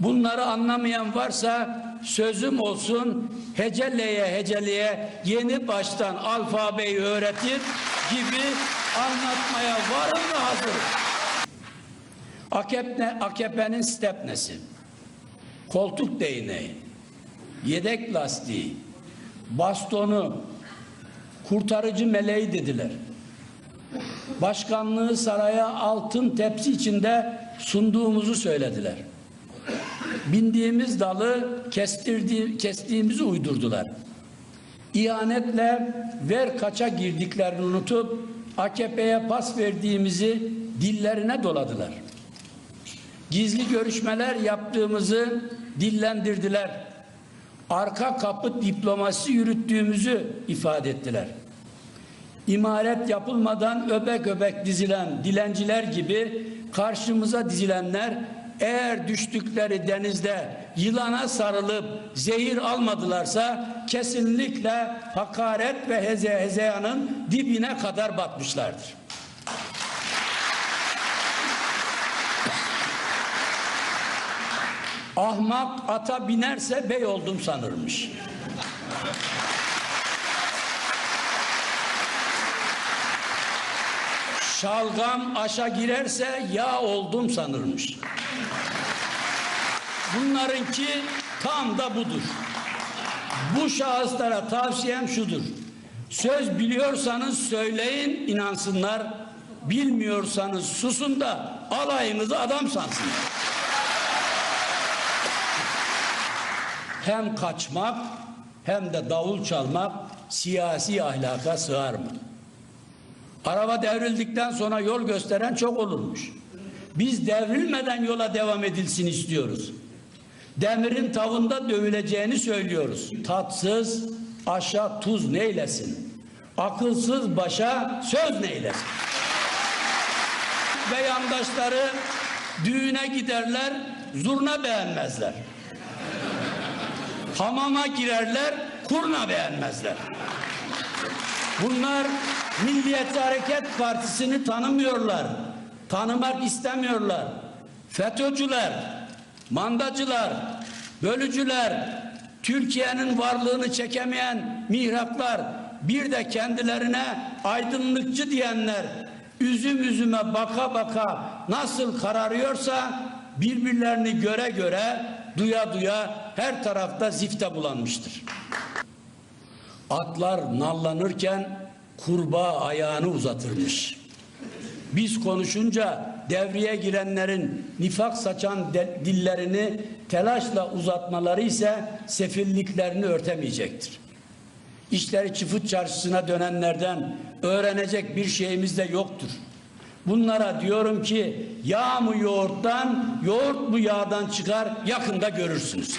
Bunları anlamayan varsa sözüm olsun heceleye heceleye yeni baştan alfabeyi öğretir gibi anlatmaya varım ve hazırım. AKP, AKP'nin stepnesi, koltuk değneği, yedek lastiği, bastonu, kurtarıcı meleği dediler. Başkanlığı saraya altın tepsi içinde sunduğumuzu söylediler. Bindiğimiz dalı kestirdi, kestiğimizi uydurdular. İhanetle ver kaça girdiklerini unutup AKP'ye pas verdiğimizi dillerine doladılar. Gizli görüşmeler yaptığımızı dillendirdiler. Arka kapı diplomasi yürüttüğümüzü ifade ettiler. İmaret yapılmadan öbek öbek dizilen dilenciler gibi karşımıza dizilenler eğer düştükleri denizde yılana sarılıp zehir almadılarsa kesinlikle hakaret ve heze hezeyanın dibine kadar batmışlardır. Ahmak ata binerse bey oldum sanırmış. Şalgam aşa girerse yağ oldum sanırmış. Bunlarınki tam da budur. Bu şahıslara tavsiyem şudur. Söz biliyorsanız söyleyin inansınlar. Bilmiyorsanız susun da alayınızı adam sansınlar. Hem kaçmak hem de davul çalmak siyasi ahlaka sığar mı? Araba devrildikten sonra yol gösteren çok olurmuş. Biz devrilmeden yola devam edilsin istiyoruz. Demirin tavında dövüleceğini söylüyoruz. Tatsız aşa tuz neylesin? Akılsız başa söz neylesin? Ve yandaşları düğüne giderler, zurna beğenmezler. Hamama girerler, kurna beğenmezler. Bunlar Milliyetçi Hareket Partisi'ni tanımıyorlar. Tanımak istemiyorlar. FETÖ'cüler, mandacılar, bölücüler, Türkiye'nin varlığını çekemeyen mihraklar, bir de kendilerine aydınlıkçı diyenler üzüm üzüme baka baka nasıl kararıyorsa birbirlerini göre göre duya duya her tarafta zifte bulanmıştır. Atlar nallanırken kurbağa ayağını uzatırmış. Biz konuşunca devreye girenlerin nifak saçan dillerini telaşla uzatmaları ise sefilliklerini örtemeyecektir. İşleri çıfıt çarşısına dönenlerden öğrenecek bir şeyimiz de yoktur. Bunlara diyorum ki yağ mı yoğurttan, yoğurt mu yağdan çıkar yakında görürsünüz.